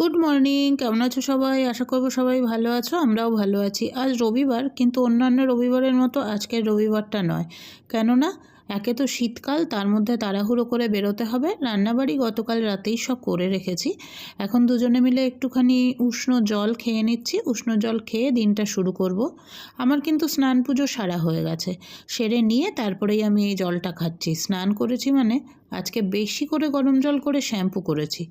Good morning কেমন আছো সবাই? আশা করব সবাই ভালো আছো, আমরাও ভালো আছি। আজ রবিবার, কিন্তু অন্যান্য রবিবারের মতো আজকের রবিবারটা নয়। কেননা, একে তো শীতকাল, তার মধ্যে তাড়াহুড়ো করে বেরোতে হবে। রান্নাবাড়ি গতকাল রাতেই সব করে রেখেছি। এখন দুজনে মিলে একটুখানি উষ্ণ জল খেয়ে নিচ্ছি। উষ্ণ জল খেয়ে দিনটা শুরু করব। আমার কিন্তু স্নান পুজো সারা হয়ে গেছে। সেরে নিয়ে তারপরেই আমি এই জলটা খাচ্ছি। স্নান করেছি মানে আজকে বেশি করে গরম জল করে শ্যাম্পু করেছি।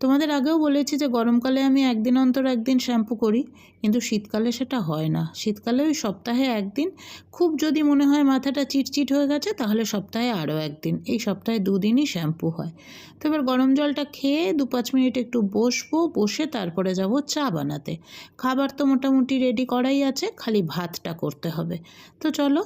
তোমাদের আগেও বলেছি যে গরমকালে আমি একদিন অন্তর একদিন শ্যাম্পু করি, কিন্তু শীতকালে সেটা হয় না। শীতকালে ওই সপ্তাহে একদিন। খুব যদি মনে হয় মাথাটা চিটচিট হয়ে গেছে, তাহলে সপ্তাহে আরও একদিন। এই সপ্তাহে দুদিনই শ্যাম্পু হয়। তো এবার গরম জলটা খেয়ে দু পাঁচ মিনিট একটু বসবো, বসে তারপরে যাব চা বানাতে। খাবার তো মোটামুটি রেডি করাই আছে, খালি ভাতটা করতে হবে। তো চলো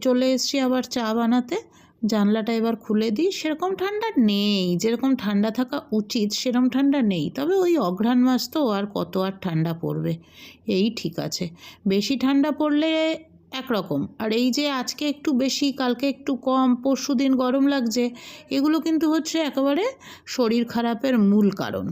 চলে এসছি আবার চা বানাতে। জানলাটা এবার খুলে দিই, সেরকম ঠান্ডা নেই, যেরকম ঠান্ডা থাকা উচিত সেরকম ঠান্ডা নেই, তবে ওই অঘ্রাণ মাস তো আর কত আর ঠান্ডা পড়বে, এই ঠিক আছে, বেশি ঠান্ডা পড়লে একরকম, আর এই যে আজকে একটু বেশি, কালকে একটু কম পরশু দিন গরম লাগছে, এগুলো কিন্তু হচ্ছে একেবারে শরীর খারাপের মূল কারণ।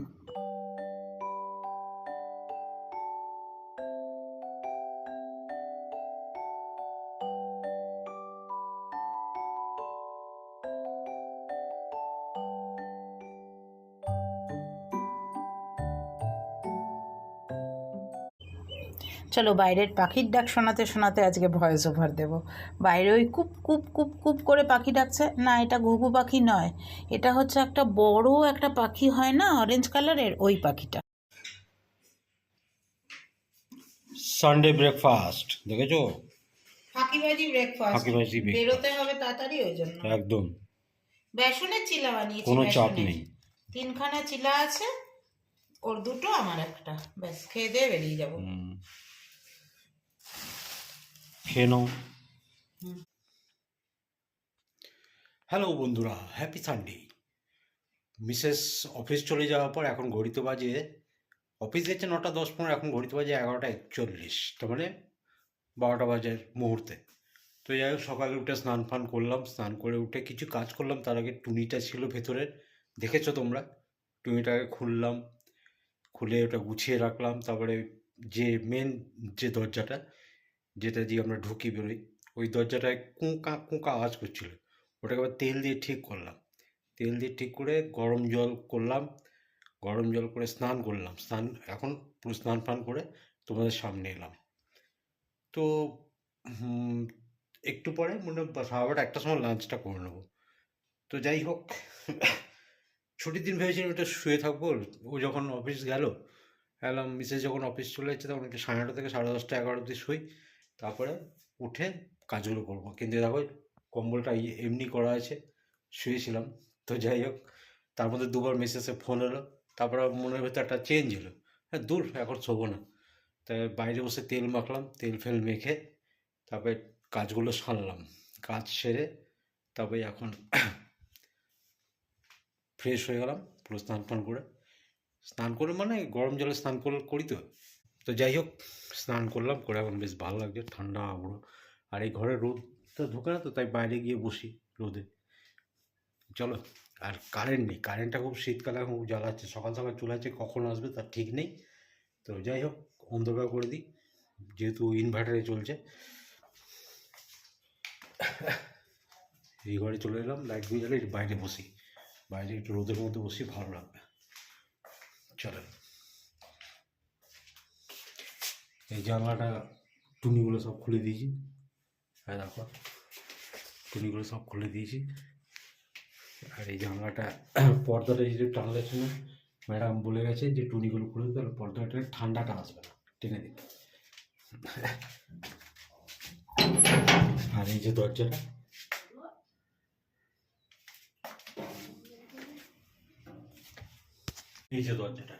চলো বাইরের পাখির ডাক শোনাতে শোনাতে আজকে ভয়েস ওভার দেবো। বাইরে ওই কুপ কুপ কুপ কুপ করে পাখি ডাকছে। না এটা ঘুঘু পাখি নয়। এটা হচ্ছে একটা বড় একটা পাখি হয় না অরেঞ্জ কালারের ওই পাখিটা। সানডে ব্রেকফাস্ট দেখেছ? ফাঁকিবাজি ব্রেকফাস্ট ফাঁকিবাজি। বেরোতে হবে তাড়াতাড়ি ওই জন্য। একদম। বেসনের চিলা বানিয়েছি কোনো চাপ নেই। তিনখানা চিলা আছে ওর দুটো আমার একটা। ব্যাস খেয়ে দিয়ে বেরিয়ে যাব। হুম। হ্যালো বন্ধুরা হ্যাপি সানডে মিসেস অফিস চলে যাওয়ার পর এখন ঘড়িতে বাজে অফিস গেছে নটা দশ পনেরো, এখন ঘড়িতে বাজে এগারোটা একচল্লিশ, তার মানে বারোটা বাজে মুহূর্তে। তো যাই হোক, সকালে উঠে স্নান ফান করলাম, স্নান করে উঠে কিছু কাজ করলাম, তার আগে টুনিটা ছিল ভেতরে দেখেছ তোমরা? টুনিটাকে খুললাম, খুলে ওটা গুছিয়ে রাখলাম, তারপরে যে মেন যে দরজাটা যেটা দিয়ে আমরা ঢুকি বেরোই, ওই দরজাটায় কুঁকা কুঁকা আওয়াজ করছিল। ওটাকে আবার তেল দিয়ে ঠিক করলাম। তেল দিয়ে ঠিক করে গরম জল করলাম, গরম জল করে স্নান করলাম। স্নান, এখন পুরো স্নান ফান করে তোমাদের সামনে এলাম। তো একটু পরে মনে সাড়ে একটা সময় লাঞ্চটা করে নেব। তো যাই হোক, ছুটির দিন ভেবেছিলাম একটু শুয়ে থাকব। ও যখন অফিস গেল এলাম মিসেস যখন অফিস চলে যাচ্ছে, তখন একটু সাড়ে নটা থেকে সাড়ে দশটা এগারো অবধি শুই। তারপরে উঠে কাজগুলো করব। কিন্তু দেখো কম্বলটা এমনি করা আছে, শুয়েছিলাম। তো যাই হোক, তার মধ্যে দুবার মেসেজে ফোন এলো। তারপরে মনের ভেতর একটা চেঞ্জ এলো। হ্যাঁ দূর, এখন শোবো না। তাই বাইরে বসে তেল মাখলাম, তেল ফেল মেখে তারপরে কাজগুলো সারলাম। কাজ সেরে তবে এখন ফ্রেশ হয়ে গেলাম, পুরো স্নান ফান করে। স্নান করে মানে গরম জলে স্নান কর- করি তো। তো যাই হোক, স্নান করলাম, করে এখন বেশ ভালো লাগছে, ঠান্ডা আবহাওয়া আর এই ঘরে রোদটা ঢোকে না তো, তাই বাইরে গিয়ে বসি রোদে। চলো, আর কারেন্ট নেই কারেন্টটা খুব শীতকালে এখন খুব জ্বালাচ্ছে, সকাল সকাল চলে যাচ্ছে কখন আসবে তার ঠিক নেই। তো যাই হোক, অন্ধকার করে দিই, যেহেতু ইনভার্টারে চলছে। এই ঘরে চলে এলাম লাইট জ্বালিয়ে বাইরে বসি। বাইরে একটু রোদের মধ্যে বসি, ভালো লাগবে। চলো। এই জানলাটা টুনিগুলো সব খুলে দিয়েছি। হ্যাঁ দেখো। টুনিগুলো সব খুলে দিয়েছি। আর এই জানলাটা পর্দাটা যদি টানলে ছিল ম্যাডাম বলে গেছে যে টুনিগুলো খুলে দিতে তাহলে পর্দাটা ঠান্ডাটা আসবে না, টেনে দিতে আর এই যে দরজাটা। এই যে দরজাটা,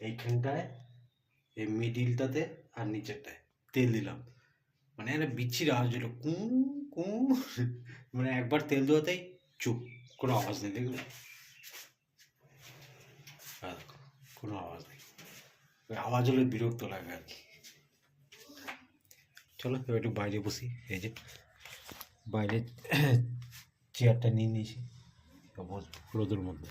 এইখানটায় এই মিডিলটাতে আর নিচেরটায়। তেল দিলাম। মানে একটা বিচ্ছির আওয়াজ হলো, কু কু। মানে একবার তেল দেওয়াতেই চুপ, কোনো আওয়াজ নেই, দেখলে? কোনো আওয়াজ নেই। আওয়াজ হলে বিরক্ত লাগে আর কি। চলো, এবার একটু বাইরে বসি, এই যে। বাইরে চেয়ারটা নিয়ে নিয়েছি রোদের মধ্যে।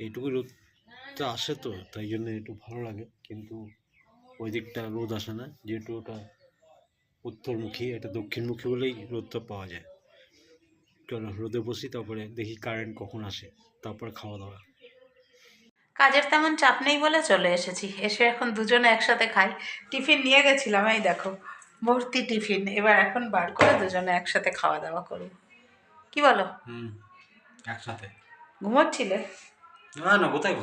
এইটুকু রোদটা আসে তো তাই জন্য একটু ভালো লাগে। কিন্তু ওই দিকটা রোদ আসে না যেহেতু ওটা উত্তরমুখী এটা দক্ষিণমুখী বলেই রোদটা পাওয়া যায়। চলো রোদে বসি তারপরে দেখি কারেন্ট কখন আসে তারপরে খাওয়া দাওয়া। কাজের তেমন চাপ নেই বলে চলে এসেছি এসে এখন দুজনে একসাথে খাই। টিফিন নিয়ে গেছিলাম এই দেখো ভর্তি টিফিন এবার এখন বার করে দুজনে একসাথে খাওয়া দাওয়া করব। কি বলো? হুম একসাথে। ঘুমোচ্ছিলে? না না কোথায়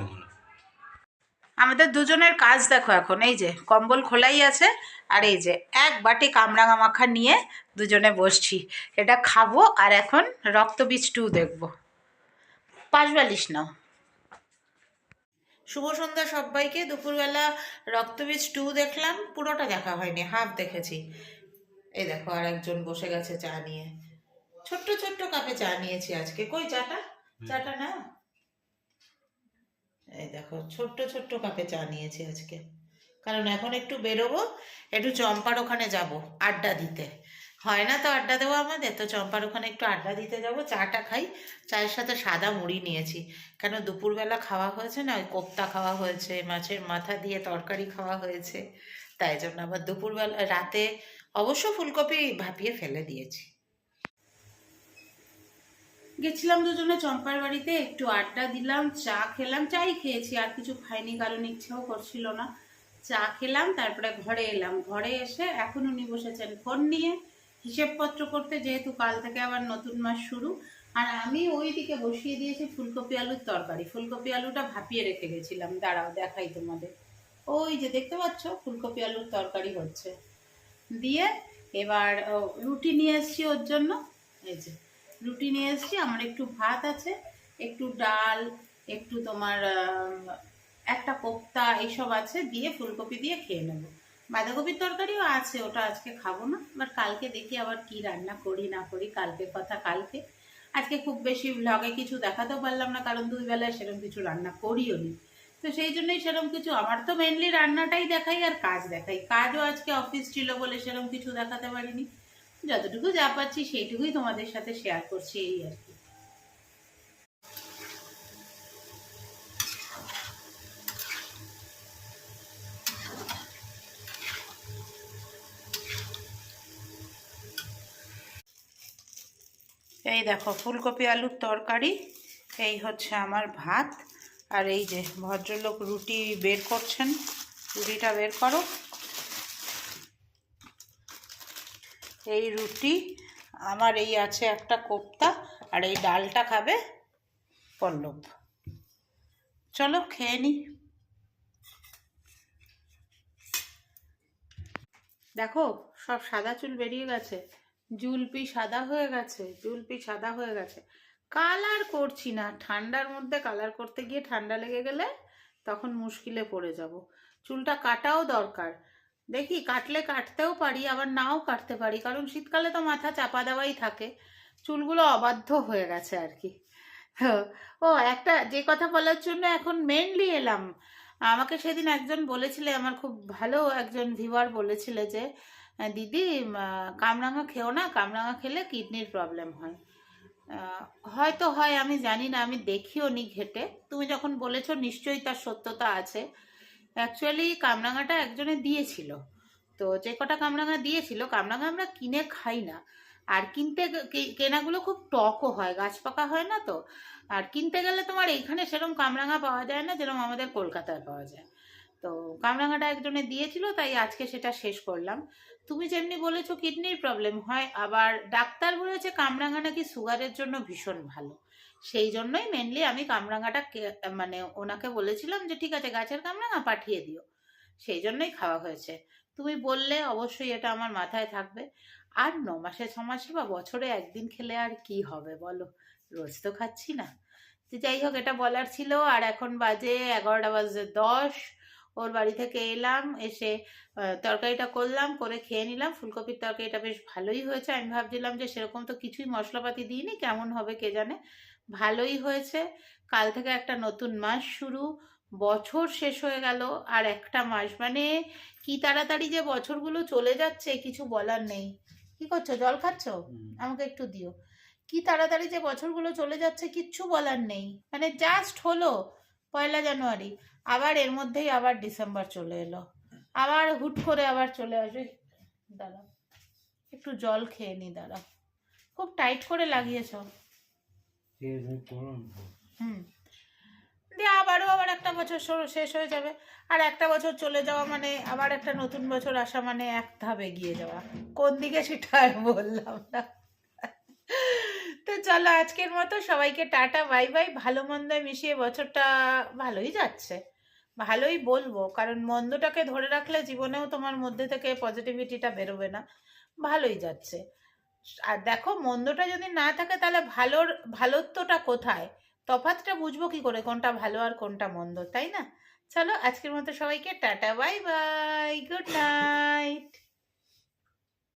আমাদের দুজনের কাজ দেখো এখন এই যে কম্বল খোলাই আছে আর এই যে এক বাটি কামরাঙা মাখা নিয়ে দুজনে বসছি। এটা খাব আর এখন রক্তবীজ টু দেখব। পাঁচ বালিশ নাও। শুভ সন্ধ্যা সবাইকে দুপুরবেলা রক্তবীজ টু দেখলাম পুরোটা দেখা হয়নি হাফ দেখেছি। এই দেখো আর একজন বসে গেছে চা নিয়ে। ছোট্ট ছোট্ট কাপে চা নিয়েছি আজকে। কই চাটা? চাটা না এই দেখো, ছোট্ট ছোট্ট কাপে চা নিয়েছি আজকে। কারণ এখন একটু বেরোবো, একটু চম্পার ওখানে যাব, আড্ডা দিতে। হয় না তো আড্ডা দেবো আমাদের? তো চম্পার ওখানে একটু আড্ডা দিতে যাব, চাটা খাই। চায়ের সাথে সাদা মুড়ি নিয়েছি। কেন দুপুরবেলা খাওয়া হয়েছে না? ওই কোপ্তা খাওয়া হয়েছে, মাছের মাথা দিয়ে তরকারি খাওয়া হয়েছে। তাই জন্য আবার দুপুরবেলা, রাতে অবশ্য ফুলকপি ভাপিয়ে ফেলে দিয়েছি। গেছিলাম দুজনে চম্পার বাড়িতে, একটু আড্ডা দিলাম, চা খেলাম, চাই খেয়েছি, আর কিছু খাইনি, কারণ ইচ্ছেও করছিল না। চা খেলাম, তারপরে ঘরে এলাম। ঘরে এসে এখন উনি বসেছেন ফোন নিয়ে, হিসেবপত্র করতে, যেহেতু কাল থেকে আবার নতুন মাস শুরু। আর আমি ওই দিকে বসিয়ে দিয়েছি ফুলকপি আলুর তরকারি। ফুলকপি আলুটা ভাপিয়ে রেখে গেছিলাম। দাঁড়াও, দেখাই তোমাদের। ওই যে দেখতে পাচ্ছ, ফুলকপি আলুর তরকারি হচ্ছে। দিয়ে এবার রুটি নিয়ে এসছি ওর জন্য। এই যে। রুটি নিয়ে এসছি, আমার একটু ভাত আছে, একটু ডাল, একটু তোমার একটা কোপ্তা এইসব আছে দিয়ে ফুলকপি দিয়ে খেয়ে নেব। বাঁধাকপির তরকারিও আছে, ওটা আজকে খাব না, এবার কালকে দেখি আবার কি রান্না করি না করি, কালকে কথা কালকে। আজকে খুব বেশি ভ্লগে কিছু দেখাতেও পারলাম না, কারণ দুই বেলায় সেরকম কিছু রান্না করিও নি। তো সেই জন্যই সেরকম কিছু, আমার তো মেনলি রান্নাটাই দেখাই আর কাজ দেখাই। কাজও আজকে অফিস ছিল বলে সেরকম কিছু দেখাতে পারিনি। যতটুকু যা পাচ্ছি সেইটুকুই তোমাদের সাথে শেয়ার করছি এই আর কি। এই দেখো, ফুলকপি আলুর তরকারি, এই হচ্ছে আমার ভাত, আর এই যে ভদ্রলোক রুটি বের করছেন, রুটিটা বের করো। এই রুটি, আমার এই আছে একটা কোপ্তা, আর এই ডালটা খাবে পল্লব। চলো খেয়ে নি। দেখো, সব সাদা চুল বেরিয়ে গেছে। জুলপি সাদা হয়ে গেছে জুলপি সাদা হয়ে গেছে। কালার করছি না। ঠান্ডার মধ্যে কালার করতে গিয়ে ঠান্ডা লেগে গেলে তখন মুশকিলে পড়ে যাব। চুলটা কাটাও দরকার। দেখি কাটলে কাটতেও পারি, আবার নাও কাটতে পারি, কারণ শীতকালে তো মাথা চাপা দেওয়াই থাকে। চুলগুলো অবাধ্য হয়ে গেছে আর কি। ও, একটা যে কথা বলার জন্য এখন মেনলি এলাম। আমাকে সেদিন একজন বলেছিলে, আমার খুব ভালো একজন ভিউয়ার বলেছিলে যে, দিদি কামরাঙা খেও না, কামরাঙা খেলে কিডনির প্রবলেম হয়। হয়তো হয়, আমি জানি না, আমি দেখিও নি ঘেটে। তুমি যখন বলেছ, নিশ্চয়ই তার সত্যতা আছে। অ্যাকচুয়ালি কামরাঙাটা একজনে দিয়েছিল। তো যে কটা কামরাঙা দিয়েছিল, কামরাঙা আমরা কিনে খাই না। আর কিনতে কেনাগুলো খুব টকও হয়, গাছ পাকা হয় না তো। আর কিনতে গেলে তোমার এইখানে সেরকম কামরাঙা পাওয়া যায় না যেরকম আমাদের কলকাতায় পাওয়া যায়। তো কামরাঙাটা একজনে দিয়েছিল, তাই আজকে সেটা শেষ করলাম। তুমি যেমনি বলেছ কিডনির প্রবলেম হয়, আবার ডাক্তার বলেছে কামরাঙা নাকি সুগারের জন্য ভীষণ ভালো। সেই জন্যই মেনলি আমি কামরাঙাটা মানে ওনাকে বলেছিলাম যে, ঠিক আছে, গাছের কামরাঙা পাঠিয়ে দিও। সেই জন্যই খাওয়া হয়েছে। তুমি বললে অবশ্যই এটা আমার মাথায় থাকবে। আর ন মাসে, ছ মাসে বা বছরে একদিন খেলে আর কি হবে বলো? রোজ তো খাচ্ছি না। যাই হোক, এটা বলার ছিল। আর এখন বাজে এগারোটা বাজে দশ। ওর বাড়ি থেকে এলাম এসে তরকারিটা করলাম করে খেয়ে নিলাম। ফুলকপির তরকারিটা বেশ ভালোই হয়েছে। আমি ভাবছিলাম যে সেরকম তো কিছুই মশলাপাতি দিইনি কেমন হবে কে জানে? ভালোই হয়েছে। কাল থেকে একটা নতুন মাস শুরু বছর শেষ হয়ে গেল আর একটা মাস মানে কি তাড়াতাড়ি যে বছরগুলো চলে যাচ্ছে কিছু বলার নেই। কি করছ? জল খাচ্ছো? আমাকে একটু দিও। কি তাড়াতাড়ি যে বছরগুলো চলে যাচ্ছে কিচ্ছু বলার নেই। মানে জাস্ট হলো পয়লা জানুয়ারি। আবার এর মধ্যেই আবার ডিসেম্বর চলে এলো। আবার হুট করে আবার চলে আসবে। দাঁড়া একটু জল খেয়ে নি দাঁড়া খুব টাইট করে লাগিয়েছ। হুম। দিয়ে আবারও আবার একটা বছর শেষ হয়ে যাবে। আর একটা বছর চলে যাওয়া মানে আবার একটা নতুন বছর আসা মানে এক ধাপ এগিয়ে যাওয়া। কোন দিকে সেটা আর বললাম না। তো চলো আজকের মতো সবাইকে টাটা, বাই বাই। ভালো মন্দ মিশিয়ে বছরটা ভালোই যাচ্ছে। ভালোই বলব, কারণ মন্দটাকে ধরে রাখলে জীবনেও তোমার মধ্যে থেকে পজিটিভিটিটা বেরোবে না। ভালোই যাচ্ছে। আর দেখো, মন্দটা যদি না থাকে, তাহলে ভালোর, ভালোত্বটা কোথায়? তফাতটা বুঝব কি করে? কোনটা ভালো আর কোনটা মন্দ, তাই না? চলো, আজকের মতো সবাইকে tata bye bye good night.